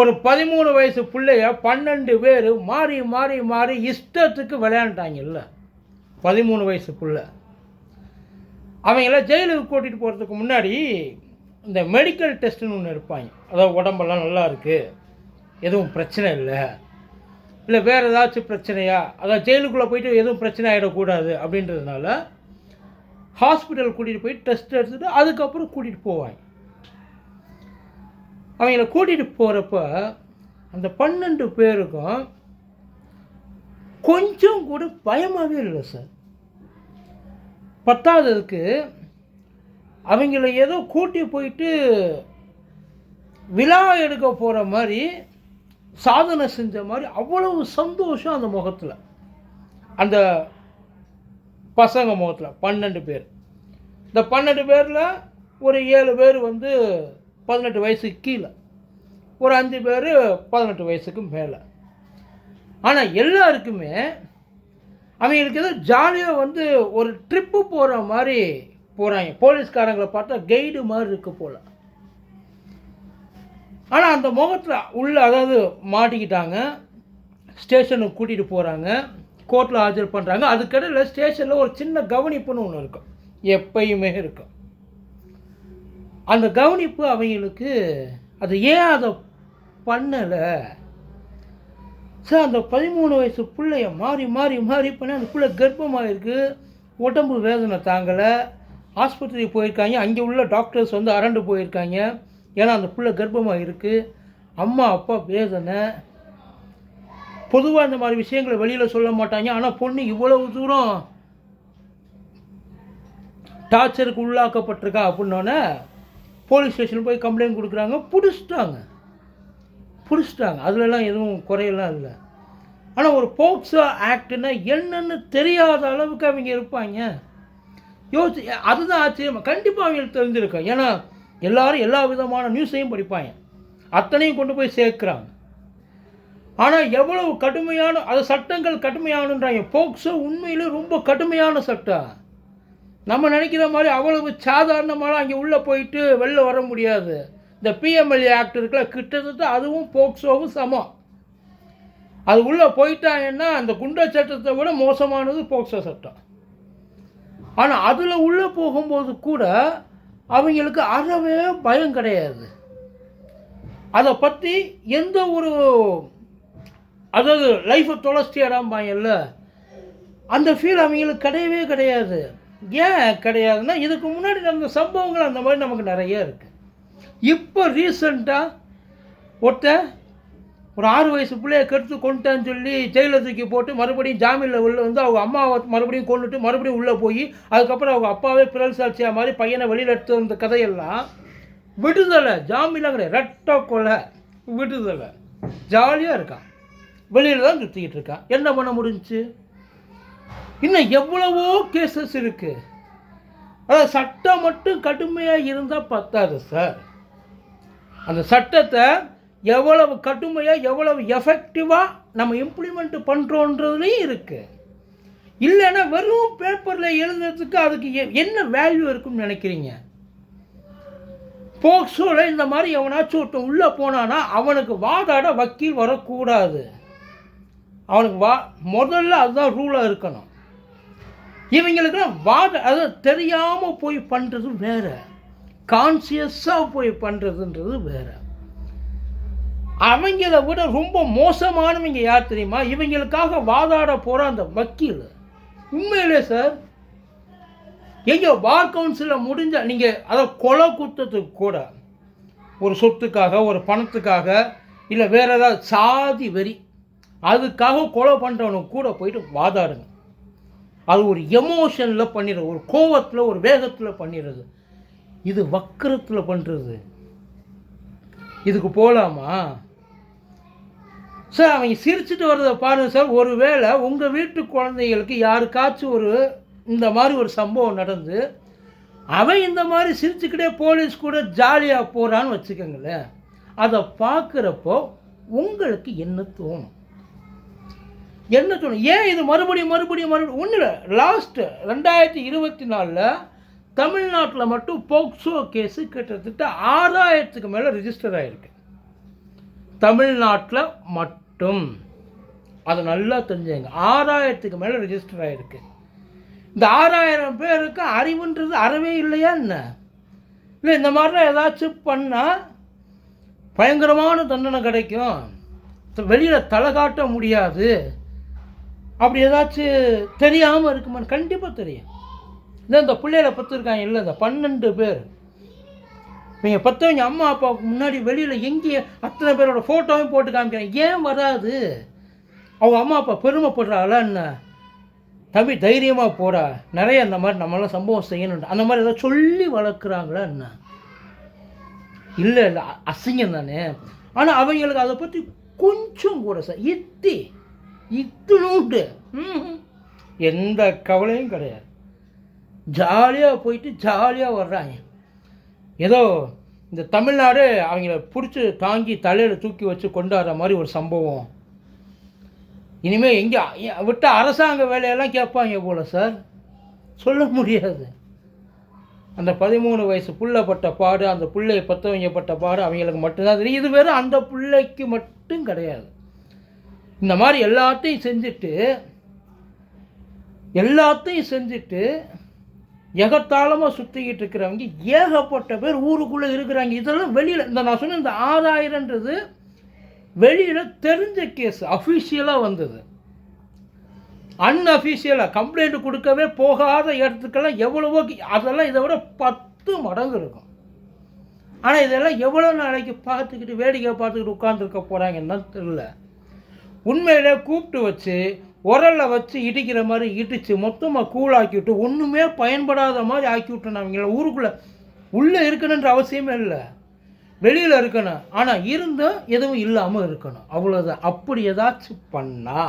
ஒரு பதிமூணு வயசு பிள்ளைய பன்னெண்டு பேர் மாறி மாறி மாறி இஷ்டத்துக்கு விளையாண்டாங்கல்ல. பதிமூணு வயசு பிள்ளை. அவங்கள ஜெயிலுக்கு கூட்டிகிட்டு போகிறதுக்கு முன்னாடி இந்த மெடிக்கல் டெஸ்ட்டுன்னு ஒன்று இருப்பாங்க அதாவது உடம்பெல்லாம் நல்லா இருக்குது எதுவும் பிரச்சனை இல்லை. இல்லை வேறு ஏதாச்சும் பிரச்சனையா? அதாவது ஜெயிலுக்குள்ளே போயிட்டு எதுவும் பிரச்சனை ஆகிடக்கூடாது அப்படின்றதுனால ஹாஸ்பிட்டல் கூட்டிகிட்டு போய் டெஸ்ட் எடுத்துகிட்டு அதுக்கப்புறம் கூட்டிகிட்டு போவாங்க. அவங்கள கூட்டிகிட்டு போகிறப்ப அந்த பன்னெண்டு பேருக்கும் கொஞ்சம் கூட பயமாகவே இல்லை சார். பத்தாவதுக்கு அவங்கள ஏதோ கூட்டி போயிட்டு விழா எடுக்க போகிற மாதிரி சாதனை செஞ்ச மாதிரி அவ்வளவு சந்தோஷம் அந்த முகத்தில். அந்த பசங்க முகத்தில் பன்னெண்டு பேர். இந்த பன்னெண்டு பேரில் ஒரு ஏழு பேர் வந்து பதினெட்டு வயசுக்கு கீழே. ஒரு அஞ்சு பேர் பதினெட்டு வயசுக்கு மேலே. ஆனால் எல்லாருக்குமே அவங்களுக்கு ஏதோ ஜாலியாக வந்து ஒரு ட்ரிப்பு போகிற மாதிரி போகிறாங்க போலீஸ்காரங்களை பார்த்தா கைடு மாதிரி இருக்கு போல். ஆனால் அந்த முகத்தில் உள்ளே அதாவது மாட்டிக்கிட்டாங்க. ஸ்டேஷனுக்கு கூட்டிகிட்டு போகிறாங்க கோர்ட்டில் ஆஜர் பண்ணுறாங்க அதுக்கடையில் ஸ்டேஷனில் ஒரு சின்ன கவனிப்புன்னு ஒன்று இருக்கும். எப்பயுமே இருக்கும். அந்த கவனிப்பு அவங்களுக்கு அது ஏன் அதை பண்ணலை? சார் அந்த பதிமூணு வயசு பிள்ளைய மாறி மாறி மாறி பண்ணி அந்த பிள்ளை கர்ப்பமாக இருக்குது உடம்பு வேதனை தாங்கலை. ஆஸ்பத்திரி போயிருக்காங்க. அங்கே உள்ள டாக்டர்ஸ் வந்து அரண்டு போயிருக்காங்க. ஏன்னா அந்த பிள்ளை கர்ப்பமாக இருக்குது அம்மா அப்பா வேதனை. பொதுவாக இந்த மாதிரி விஷயங்களை வெளியில் சொல்ல மாட்டாங்க. ஆனால் பொண்ணு இவ்வளவு தூரம் டார்ச்சருக்கு உள்ளாக்கப்பட்டிருக்கா அப்படின்னோடனே போலீஸ் ஸ்டேஷன் போய் கம்ப்ளைண்ட் கொடுக்குறாங்க பிடிச்சிட்டாங்க. பிடிச்சிட்டாங்க. அதுலலாம் எதுவும் குறையெல்லாம் இல்லை. ஆனால் ஒரு போக்சோ ஆக்டுன்னா என்னென்னு தெரியாத அளவுக்கு அவங்க இருப்பாங்க. யோசி அதுதான் ஆச்சரியம் கண்டிப்பாக அவங்களுக்கு தெரிஞ்சிருக்கும். ஏன்னா எல்லாரும் எல்லா விதமான நியூஸையும் படிப்பாங்க. அத்தனையும் கொண்டு போய் சேர்க்குறாங்க. ஆனால் எவ்வளவு கடுமையான அது சட்டங்கள் கடுமையானன்றாங்க. போக்சோ உண்மையிலே ரொம்ப கடுமையான சட்டம் நம்ம நினைக்கிற மாதிரி அவ்வளவு சாதாரணமாக அங்கே உள்ளே போயிட்டு வெளில வர முடியாது. இந்த பிஎம்எல்ஏ ஆக்ட் இருக்குல்ல கிட்டத்தட்ட அதுவும் போக்சோவும் சமம். அது உள்ளே போயிட்டாங்கன்னா அந்த குண்டா சட்டத்தை விட மோசமானது போக்சோ சட்டம். ஆனால் அதில் உள்ளே போகும்போது கூட அவங்களுக்கு அறவே பயம் கிடையாது. அதை பற்றி எந்த ஒரு அதாவது லைஃப்பை தொலைச்சியாடாம்பாங்கல்ல அந்த ஃபீல் அவங்களுக்கு கிடையவே கிடையாது. ஏன் கிடையாதுன்னா இதுக்கு முன்னாடி நடந்த சம்பவங்கள் அந்த மாதிரி நமக்கு நிறைய இருக்குது இப்போ ரீசண்டாக ஒருத்தன் ஒரு ஆறு வயசு பிள்ளைய கெடுத்து கொண்டுட்டான்னு சொல்லி ஜெயிலில் தூக்கி போட்டு மறுபடியும் ஜாமீனில் உள்ள வந்து அவங்க அம்மாவை மறுபடியும் கொண்டுட்டு மறுபடியும் உள்ளே போய் அதுக்கப்புறம் அவங்க அப்பாவே பிறல் சாட்சியாக மாதிரி பையனை வெளியில் எடுத்து வந்த கதையெல்லாம் விடுதலை ஜாமீன்லாம் கிடையாது ரெட்ட கொலை விடுதலை. ஜாலியாக இருக்கான். வெளியில் தான் சுற்றிக்கிட்டு இருக்கான். என்ன பண்ண முடிஞ்சுச்சு? இன்னும் எவ்வளவோ கேசஸ் இருக்குது அதாவது சட்டம் மட்டும் கடுமையாக இருந்தால் பத்தாது சார் அந்த சட்டத்தை எவ்வளவு கடுமையாக எவ்வளவு எஃபெக்டிவாக நம்ம இம்ப்ளிமெண்ட் பண்ணுறோன்றதுலையும் இருக்குது இல்லைன்னா வெறும் பேப்பரில் எழுதுறதுக்கு அதுக்கு என்ன வேல்யூ இருக்குன்னு நினைக்கிறீங்க? போக்சோவில் இந்த மாதிரி எவனாச்சும் ஒருத்தன் உள்ளே போனானா அவனுக்கு வாதாட வக்கீல் வரக்கூடாது. அவனுக்கு வா முதல்ல அதுதான் ரூலாக இருக்கணும். இவங்களுக்குலாம் வாத அது தெரியாமல் போய் பண்ணுறது வேற. கான்சியஸாக போய் பண்ணுறதுன்றது வேற. அவங்கள விட ரொம்ப மோசமானவங்க யார் தெரியுமா? இவங்களுக்காக வாதாட போகிற அந்த வக்கீல். உண்மையிலே சார் எங்கே வார் கவுன்சிலில் முடிஞ்ச நீங்கள் அதை கொலை குத்தத்துக்கு கூட ஒரு சொத்துக்காக ஒரு பணத்துக்காக இல்லை வேறு ஏதாவது சாதி வெறி அதுக்காக கொலை பண்ணுறவனுக்கு கூட போயிட்டு வாதாடுங்க. அது ஒரு எமோஷனில் பண்ணிடுறது ஒரு கோவத்தில் ஒரு வேகத்தில் பண்ணிடுறது. இது வக்கரத்தில் பண்ணுறது இதுக்கு போகலாமா சார் அவங்க சிரிச்சுட்டு வர்றதை பாருங்க சார். ஒருவேளை உங்கள் வீட்டு குழந்தைகளுக்கு யாருக்காச்சும் ஒரு இந்த மாதிரி ஒரு சம்பவம் நடந்து அவன் இந்த மாதிரி சிரிச்சுக்கிட்டே போலீஸ் கூட ஜாலியாக போகிறான்னு வச்சுக்கோங்களேன். அதை பார்க்குறப்போ உங்களுக்கு என்ன தோணும்? என்ன சொல்லணும் ஏன் இது மறுபடியும் மறுபடியும் மறுபடியும்? ஒன்றும் இல்லை. லாஸ்ட்டு ரெண்டாயிரத்தி இருபத்தி நாலில் தமிழ்நாட்டில் மட்டும் போக்சோ கேஸு கிட்டத்தட்ட ஆறாயிரத்துக்கு மேலே ரிஜிஸ்டர் ஆகிருக்கு தமிழ்நாட்டில் மட்டும். அதை நல்லா தெரிஞ்சுங்க. ஆறாயிரத்துக்கு மேலே ரிஜிஸ்டர் ஆகிருக்கு இந்த ஆறாயிரம் பேருக்கு அறிவுன்றது அறவே இல்லையா என்ன? இல்லை இந்த மாதிரிலாம் ஏதாச்சும் பண்ணால் பயங்கரமான தண்டனை கிடைக்கும். வெளியில் தலை காட்ட முடியாது. அப்படி ஏதாச்சும் தெரியாமல் இருக்குமான்னு கண்டிப்பாக தெரியும். இல்லை இந்த பிள்ளையில பத்துருக்காங்க இல்லை இந்த பன்னெண்டு பேர். நீங்கள் பத்தவங்க அம்மா அப்பாவுக்கு முன்னாடி வெளியில் எங்கே அத்தனை பேரோட ஃபோட்டோவும் போட்டு காமிக்கிறாங்க. ஏன் வராது? அவங்க அம்மா அப்பா பெருமைப்படுறாங்களா என்ன? தம்பி தைரியமாக போடா. நிறைய இந்த மாதிரி நம்மளாம் சம்பவம் செய்யணும் அந்த மாதிரி ஏதாவது சொல்லி வளர்க்குறாங்களா என்ன? இல்லை இல்லை அசிங்கம் தானே. ஆனால் அவங்களுக்கு அதை பற்றி கொஞ்சம் கூட சார் இத்தி இத்தினூண்டு ம்ஹும். எந்த கவலையும் கிடையாது. ஜாலியாக போயிட்டு ஜாலியாக வர்றாங்க. ஏதோ இந்த தமிழ்நாடு அவங்கள பிடிச்சி தாங்கி தலையில் தூக்கி வச்சு கொண்டாடுற மாதிரி ஒரு சம்பவம். இனிமேல் எங்கே விட்ட அரசாங்க வேலையெல்லாம் கேட்பாங்க போல சார். சொல்ல முடியாது. அந்த பதிமூணு வயசு புள்ள பட்ட பாடு அந்த பிள்ளைய பத்தவங்க பட்ட பாடு அவங்களுக்கு மட்டும்தான் தெரியும். இது வெறும் அந்த பிள்ளைக்கு மட்டும் கிடையாது. இந்த மாதிரி எல்லாத்தையும் செஞ்சுட்டு எல்லாத்தையும் செஞ்சுட்டு எகத்தாளமாக சுற்றிக்கிட்டு இருக்கிறவங்க ஏகப்பட்ட பேர் ஊருக்குள்ளே இருக்கிறாங்க. இதெல்லாம் வெளியில் இந்த நான் சொன்ன இந்த ஆறாயிரன்றது வெளியில் தெரிஞ்ச கேஸ் அஃபிஷியலாக வந்தது. அன்அஃபிஷியலாக கம்ப்ளைண்ட் கொடுக்கவே போகாத இடத்துக்கெல்லாம் எவ்வளவோ அதெல்லாம் இதை விட பத்து மடங்கு இருக்கும். ஆனால் இதெல்லாம் எவ்வளோ நாளைக்கு பார்த்துக்கிட்டு வேடிக்கை பார்த்துக்கிட்டு உட்காந்துருக்க போகிறாங்கன்னு தெரியல. உண்மையிலே கூப்பிட்டு வச்சு உரல்ல வச்சு இடிக்கிற மாதிரி இடித்து மொத்தமாக கூழாக்கி விட்டு ஒன்றுமே பயன்படாத மாதிரி ஆக்கி விட்டோம் அவங்கள ஊருக்குள்ளே. உள்ளே இருக்கணுன்ற அவசியமே இல்லை. வெளியில் இருக்கணும். ஆனால் இருந்தும் எதுவும் இல்லாமல் இருக்கணும். அவ்வளோதான் அப்படி ஏதாச்சும் பண்ணா.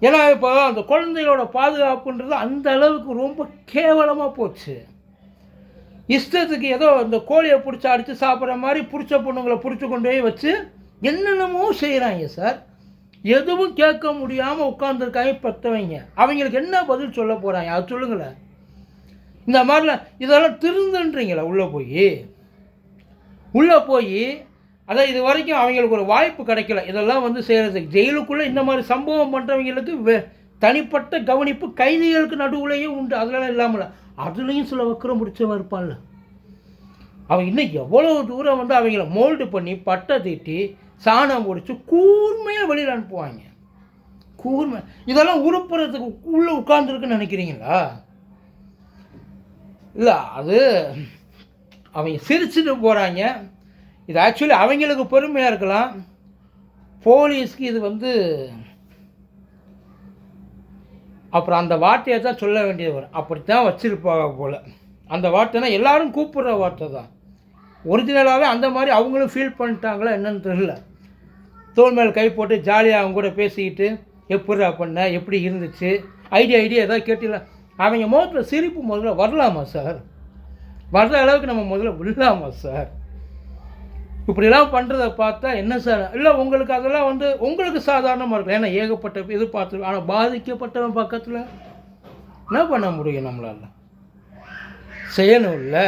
ஏன்னா இப்போ அந்த குழந்தைகளோட பாதுகாப்புன்றது அந்த அளவுக்கு ரொம்ப கேவலமாக போச்சு. இஷ்டத்துக்கு ஏதோ இந்த கோழியை பிடிச்சி அடித்து சாப்பிட்ற மாதிரி பிடிச்ச பொண்ணுங்களை பிடிச்சி கொண்டு போய் வச்சு என்னென்னமோ செய்கிறாங்க சார். எதுவும் கேட்க முடியாமல் உட்காந்துருக்காங்க பத்தவங்க. அவங்களுக்கு என்ன பதில் சொல்ல போகிறாங்க அது சொல்லுங்களேன். இந்த மாதிரிலாம் இதெல்லாம் திருந்துன்றீங்களா உள்ளே போய்? உள்ளே போய் அதான் இது வரைக்கும் அவங்களுக்கு ஒரு வாய்ப்பு கிடைக்கல. இதெல்லாம் வந்து செய்கிறதுக்கு ஜெயிலுக்குள்ளே இந்த மாதிரி சம்பவம் பண்ணுறவங்களுக்கு வே தனிப்பட்ட கவனிப்பு கைதிகளுக்கு நடுவுலையும் உண்டு. அதெல்லாம் இல்லாமல் அதுலேயும் சில வக்கரம் முடிச்சவன் இருப்பான்ல. அவன் இன்னும் எவ்வளோ தூரம் வந்து அவங்கள மோல்டு பண்ணி பட்டை தீட்டி சாணம் முடிச்சு கூர்மையாக வெளியில் அனுப்புவாங்க. கூர்மை. இதெல்லாம் உருப்புறதுக்கு உள்ளே உட்காந்துருக்குன்னு நினைக்கிறீங்களா? இல்லை அது அவங்க சிரிச்சுட்டு போகிறாங்க இது ஆக்சுவலி அவங்களுக்கு பெருமையாக இருக்கலாம். போலீஸ்க்கு இது வந்து அப்புறம் அந்த வார்த்தையை தான் சொல்ல வேண்டியது வரும் அப்படித்தான் வச்சுருப்பாங்க போல். அந்த வார்த்தைனா எல்லாரும் கூப்பிடுற வார்த்தை தான் ஒரிஜினலாகவே அந்த மாதிரி அவங்களும் ஃபீல் பண்ணிட்டாங்களா என்னன்னு தெரியல. தோல் மேல் கை போட்டு ஜாலியாக அவங்க கூட பேசிக்கிட்டு எப்படிடா பண்ண எப்படி இருந்துச்சு? ஐடியா ஐடியா ஏதாவது கேட்டில அவங்க முகத்தில் சிரிப்பு முதல்ல வரலாமா சார் வர்ற அளவுக்கு நம்ம முதல்ல விடலாமா சார் இப்படிலாம் பண்ணுறத பார்த்தா என்ன சார் இல்லை உங்களுக்கு அதெல்லாம் வந்து உங்களுக்கு சாதாரணமாக இருக்கும். ஏன்னா ஏகப்பட்ட இது பார்த்துருக்கோம் ஆனால் பாதிக்கப்பட்டவன் பக்கத்தில் என்ன பண்ண முடியும் நம்மளால்? செய்யணும்ல